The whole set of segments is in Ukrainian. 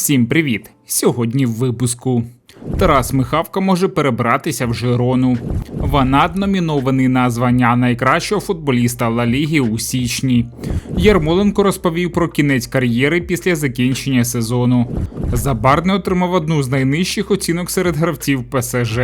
Всім привіт! Сьогодні в випуску. Тарас Михавка може перебратися в Жирону. Ванат номінований на звання найкращого футболіста Ла Ліги у січні. Ярмоленко розповів про кінець кар'єри після закінчення сезону. Забарне отримав одну з найнижчих оцінок серед гравців ПСЖ.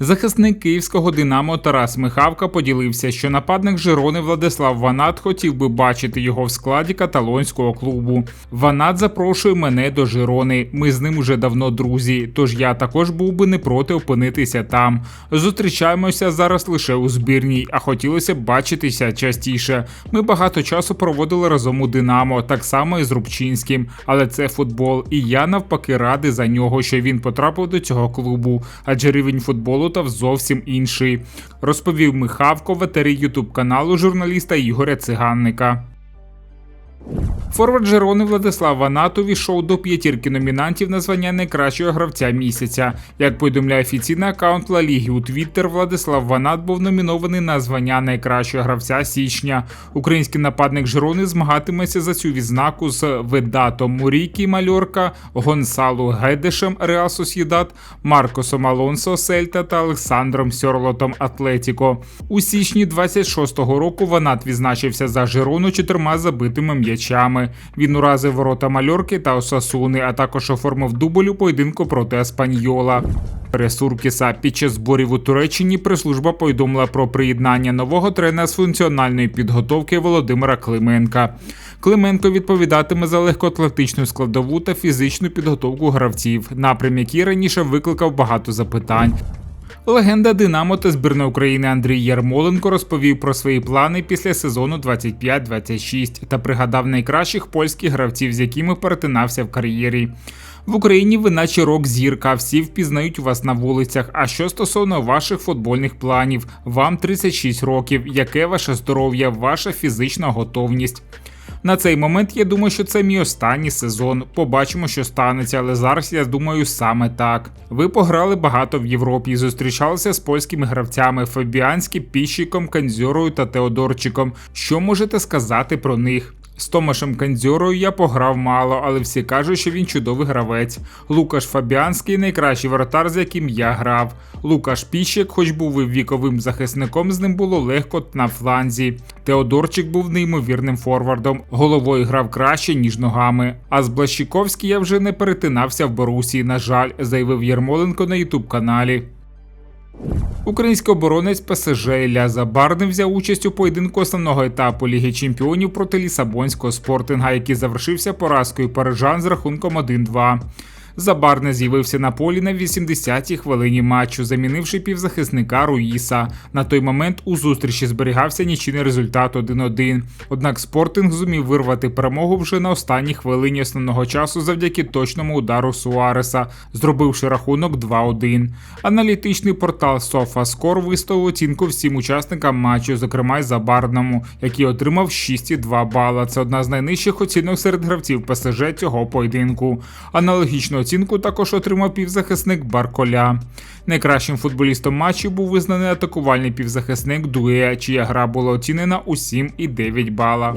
Захисник київського Динамо Тарас Михавка поділився, що нападник Жирони Владислав Ванат хотів би бачити його в складі каталонського клубу. Ванат запрошує мене до Жирони. Ми з ним уже давно друзі, тож я також був би не проти опинитися там. Зустрічаємося зараз лише у збірній, а хотілося б бачитися частіше. Ми багато часу проводили разом у Динамо, так само і з Рубчинським. Але це футбол, і я навпаки радий за нього, що він потрапив до цього клубу, адже рівень футболу там зовсім інший, розповів Михавко, ветері ютуб каналу журналіста Ігоря Циганника. Форвард Жерони Владислав Ванат увійшов до п'ятірки номінантів на звання найкращого гравця місяця. Як повідомляє офіційний аккаунт Ла Ліги у Твіттер, Владислав Ванат був номінований на звання найкращого гравця січня. Український нападник Жерони змагатиметься за цю відзнаку з Ведатом Мурікі Мальорка, Гонсалу Гедешем Реал Сосєдат, Маркосом Алонсо Сельта та Олександром Сьорлотом Атлетіко. У січні 26-го року Ванат відзначився за Жерону чотирма забитими м'ячами. Він уразив ворота Мальорки та Осасуни, а також оформив дубль у поєдинку проти Аспаньйола. Ресуркіса під час зборів у Туреччині прес-служба повідомила про приєднання нового тренера з функціональної підготовки Володимира Клименка. Клименко відповідатиме за легкоатлетичну складову та фізичну підготовку гравців, напрям який раніше викликав багато запитань. Легенда Динамо та збірної України Андрій Ярмоленко розповів про свої плани після сезону 25-26 та пригадав найкращих польських гравців, з якими перетинався в кар'єрі. В Україні ви наче рок зірка, всі впізнають вас на вулицях. А що стосовно ваших футбольних планів, вам 36 років. Яке ваше здоров'я, ваша фізична готовність? На цей момент я думаю, що це мій останній сезон. Побачимо, що станеться, але зараз я думаю саме так. Ви пограли багато в Європі, зустрічалися з польськими гравцями Фабіанським, Піщиком, Канзьорою та Теодорчиком. Що можете сказати про них? З Томашем Кандзьорою я пограв мало, але всі кажуть, що він чудовий гравець. Лукаш Фабіанський найкращий воротар, з яким я грав. Лукаш Піщик, хоч був і віковим захисником, з ним було легко на фланзі. Теодорчик був неймовірним форвардом, головою грав краще, ніж ногами. А з Блащиковський я вже не перетинався в Борусі, на жаль, заявив Єрмоленко на ютуб каналі. Український оборонець ПСЖ Ілля Забарний взяв участь у поєдинку основного етапу Ліги Чемпіонів проти Лісабонського спортинга, який завершився поразкою парижан з рахунком 1-2. Забарне з'явився на полі на 80-й хвилині матчу, замінивши півзахисника Руїса. На той момент у зустрічі зберігався нічийний результат 1-1. Однак Спортинг зумів вирвати перемогу вже на останній хвилині основного часу завдяки точному удару Суареса, зробивши рахунок 2-1. Аналітичний портал SofaScore виставив оцінку всім учасникам матчу, зокрема й Забарному, який отримав 6,2 бала. Це одна з найнижчих оцінок серед гравців ПСЖ цього поєдинку. Аналогічно оцінку також отримав півзахисник Барколя. Найкращим футболістом матчу був визнаний атакувальний півзахисник Дуе, чия гра була оцінена у 7,9 бала.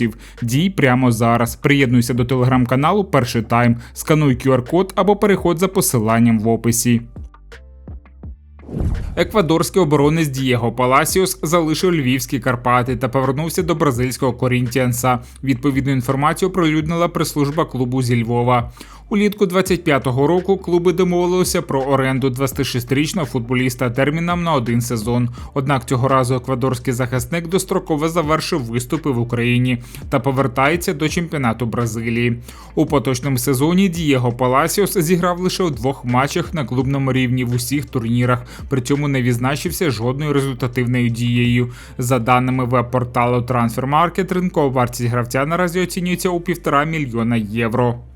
українців. Дій прямо зараз. Приєднуйся до телеграм-каналу Перший Тайм, скануй QR-код або переходь за посиланням в описі. Еквадорський оборонець Дієго Паласіос залишив львівські Карпати та повернувся до бразильського Корінтіанса. Відповідну інформацію оприлюднила прес-служба клубу зі Львова. Улітку 25-го року клуби домовилися про оренду 26-річного футболіста терміном на один сезон. Однак цього разу еквадорський захисник достроково завершив виступи в Україні та повертається до чемпіонату Бразилії. У поточному сезоні Дієго Паласіос зіграв лише у двох матчах на клубному рівні в усіх турнірах, при цьому не відзначився жодною результативною дією. За даними веб-порталу Transfermarkt, ринкова вартість гравця наразі оцінюється у півтора мільйона євро.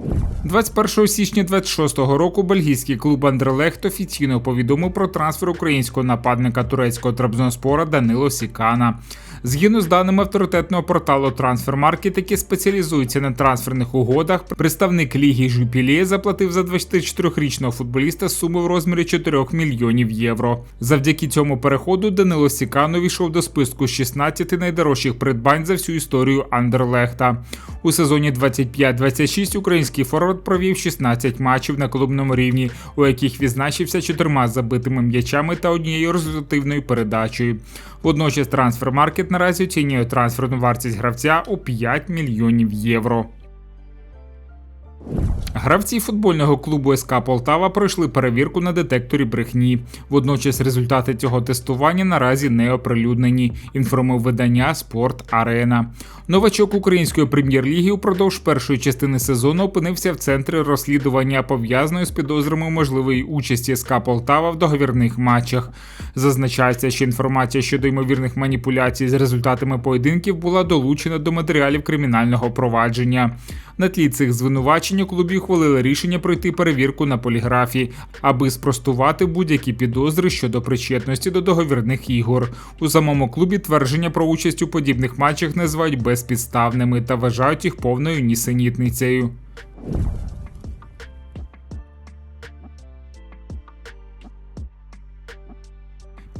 you 21 січня 26-го року бельгійський клуб Андерлехт офіційно повідомив про трансфер українського нападника турецького Трабзонспора Данило Сікана. Згідно з даними авторитетного порталу Transfermarkt, який спеціалізується на трансферних угодах, представник ліги Жупілє заплатив за 24-річного футболіста суму в розмірі 4 мільйонів євро. Завдяки цьому переходу Данило Сікано війшов до списку 16 найдорожчих придбань за всю історію Андерлехта. У сезоні 25-26 український форвард провів 16 матчів на клубному рівні, у яких відзначився чотирма забитими м'ячами та однією результативною передачею. Водночас трансфермаркет наразі оцінює трансферну вартість гравця у 5 мільйонів євро. Гравці футбольного клубу СК Полтава пройшли перевірку на детекторі брехні. Водночас результати цього тестування наразі не оприлюднені. Інформує видання Спорт Арена. Новачок української прем'єр-ліги упродовж першої частини сезону опинився в центрі розслідування пов'язаної з підозрами можливої участі СК Полтава в договірних матчах. Зазначається, що інформація щодо ймовірних маніпуляцій з результатами поєдинків була долучена до матеріалів кримінального провадження. На тлі цих звинувачень у клубі ухвалили рішення пройти перевірку на поліграфі, аби спростувати будь-які підозри щодо причетності до договірних ігор. У самому клубі твердження про участь у подібних матчах називають безпідставними та вважають їх повною нісенітницею.